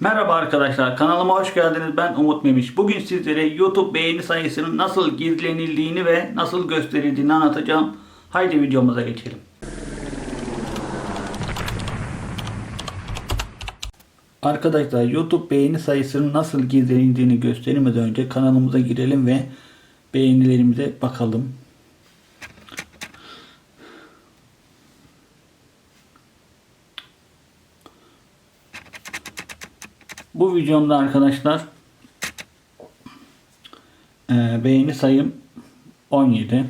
Merhaba arkadaşlar kanalıma hoş geldiniz ben Umut Memiş. Bugün sizlere YouTube beğeni sayısının nasıl gizlenildiğini ve nasıl gösterildiğini anlatacağım. Haydi videomuza geçelim. Arkadaşlar YouTube beğeni sayısının nasıl gizlenildiğini göstermeden önce kanalımıza girelim ve beğenilerimize bakalım. Bu videomda arkadaşlar e, beğeni sayım 17.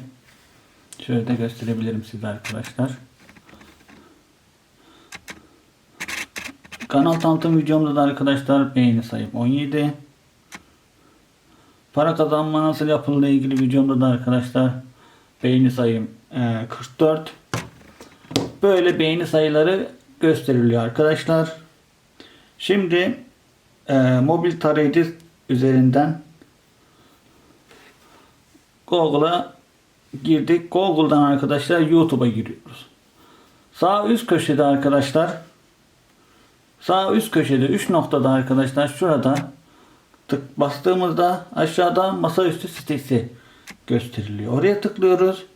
Şöyle de gösterebilirim size arkadaşlar. Kanal tanıtım videomda da arkadaşlar beğeni sayım 17. Para kazanma nasıl yapıldığı ilgili videomda da arkadaşlar beğeni sayım e, 44. Böyle beğeni sayıları gösteriliyor arkadaşlar. Şimdi e, mobil tarayıcı üzerinden Google'a girdik. Google'dan arkadaşlar YouTube'a giriyoruz. Sağ üst köşede arkadaşlar sağ üst köşede 3 noktada arkadaşlar şurada tık bastığımızda aşağıda masaüstü sitesi gösteriliyor. Oraya tıklıyoruz.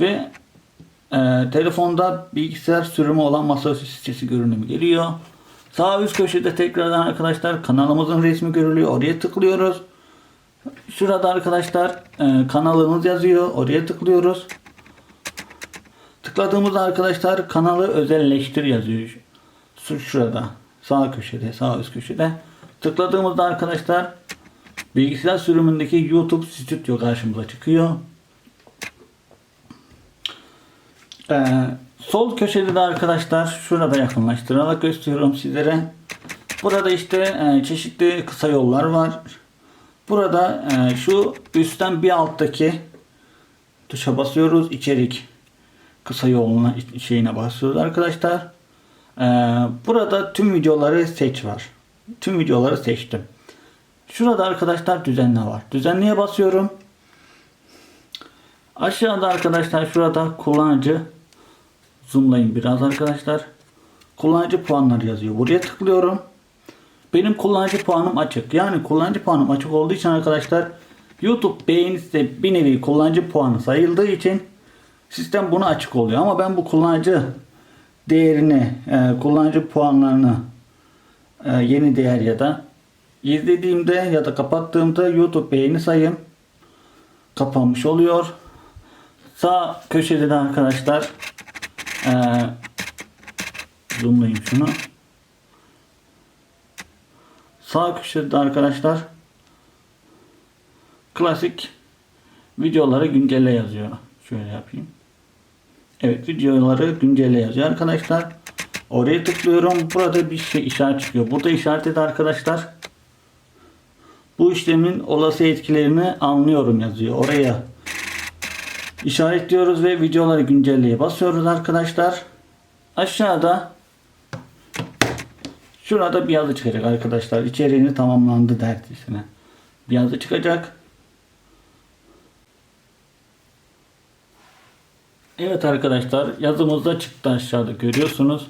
Ve e, telefonda bilgisayar sürümü olan masaüstü sitesi görünümü geliyor. Sağ üst köşede tekrardan arkadaşlar kanalımızın resmi görülüyor. Oraya tıklıyoruz. Şurada arkadaşlar e, kanalımız yazıyor. Oraya tıklıyoruz. Tıkladığımızda arkadaşlar kanalı özelleştir yazıyor. Şu- Şurada. Sağ köşede. Sağ üst köşede. Tıkladığımızda arkadaşlar bilgisayar sürümündeki YouTube Studio karşımıza çıkıyor. Ee, sol köşede de arkadaşlar şurada yakınlaştırarak gösteriyorum sizlere. Burada işte e, çeşitli kısa yollar var. Burada e, şu üstten bir alttaki tuşa basıyoruz. içerik kısa yoluna şeyine basıyoruz arkadaşlar. Ee, burada tüm videoları seç var. Tüm videoları seçtim. Şurada arkadaşlar düzenle var. Düzenleye basıyorum. Aşağıda arkadaşlar şurada kullanıcı zoomlayın biraz arkadaşlar. Kullanıcı puanları yazıyor. Buraya tıklıyorum. Benim kullanıcı puanım açık. Yani kullanıcı puanım açık olduğu için arkadaşlar YouTube beğenisi de bir nevi kullanıcı puanı sayıldığı için sistem bunu açık oluyor. Ama ben bu kullanıcı değerini, e, kullanıcı puanlarını e, yeni değer ya da izlediğimde ya da kapattığımda YouTube beğeni sayım kapanmış oluyor. Sağ köşede de arkadaşlar e, zoomlayayım şunu. Sağ köşede arkadaşlar klasik videoları güncelle yazıyor. Şöyle yapayım. Evet videoları güncelle yazıyor arkadaşlar. Oraya tıklıyorum. Burada bir şey işaret çıkıyor. Burada işaret de arkadaşlar bu işlemin olası etkilerini anlıyorum yazıyor. Oraya işaretliyoruz ve videoları güncelleye basıyoruz arkadaşlar. Aşağıda şurada bir yazı çıkacak arkadaşlar. İçeriğini tamamlandı dergisine. Bir yazı çıkacak. Evet arkadaşlar yazımız da çıktı aşağıda görüyorsunuz.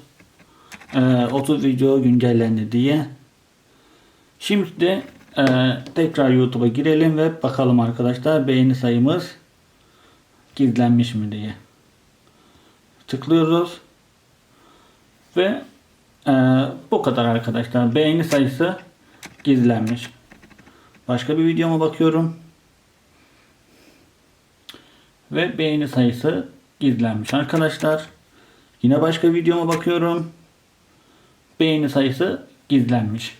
Ee, 30 video güncellendi diye. Şimdi e, tekrar YouTube'a girelim ve bakalım arkadaşlar beğeni sayımız gizlenmiş mi diye. Tıklıyoruz. Ve e, bu kadar arkadaşlar. Beğeni sayısı gizlenmiş. Başka bir videoma bakıyorum. Ve beğeni sayısı gizlenmiş arkadaşlar. Yine başka videoma bakıyorum. Beğeni sayısı gizlenmiş.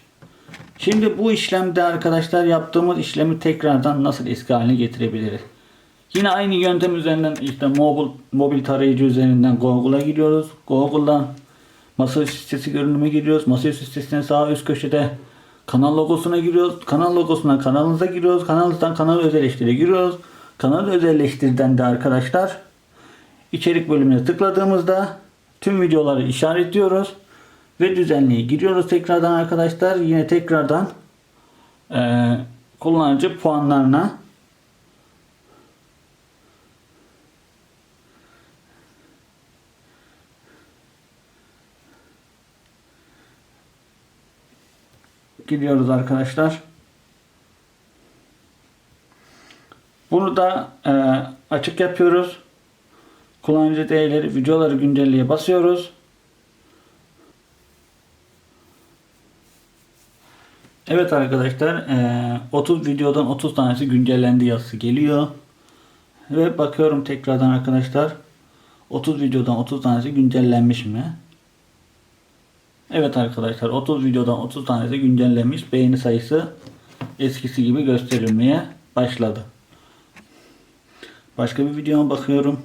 Şimdi bu işlemde arkadaşlar yaptığımız işlemi tekrardan nasıl eski haline getirebiliriz? Yine aynı yöntem üzerinden işte mobil, mobil tarayıcı üzerinden Google'a giriyoruz. Google'dan masaüstü sitesi görünüme giriyoruz. Masaüstü sitesinin sağ üst köşede kanal logosuna giriyoruz. Kanal logosuna kanalınıza giriyoruz. Kanalınızdan kanal özelleştire giriyoruz. Kanal özelleştirden de arkadaşlar içerik bölümüne tıkladığımızda tüm videoları işaretliyoruz ve düzenliğe giriyoruz tekrardan arkadaşlar. Yine tekrardan eee, kullanıcı puanlarına gidiyoruz arkadaşlar. Bunu da e, açık yapıyoruz. Kullanıcı değerleri, videoları güncelleye basıyoruz. Evet arkadaşlar e, 30 videodan 30 tanesi güncellendi yazısı geliyor. Ve bakıyorum tekrardan arkadaşlar 30 videodan 30 tanesi güncellenmiş mi? Evet arkadaşlar 30 videodan 30 tanesi güncellenmiş. Beğeni sayısı eskisi gibi gösterilmeye başladı. Başka bir videoma bakıyorum.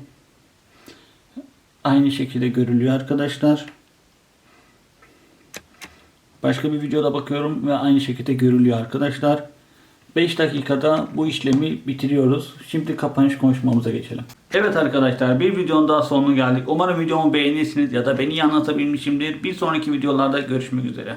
Aynı şekilde görülüyor arkadaşlar. Başka bir videoda bakıyorum ve aynı şekilde görülüyor arkadaşlar. 5 dakikada bu işlemi bitiriyoruz. Şimdi kapanış konuşmamıza geçelim. Evet arkadaşlar bir videonun daha sonuna geldik. Umarım videomu beğenirsiniz ya da beni iyi anlatabilmişimdir. Bir sonraki videolarda görüşmek üzere.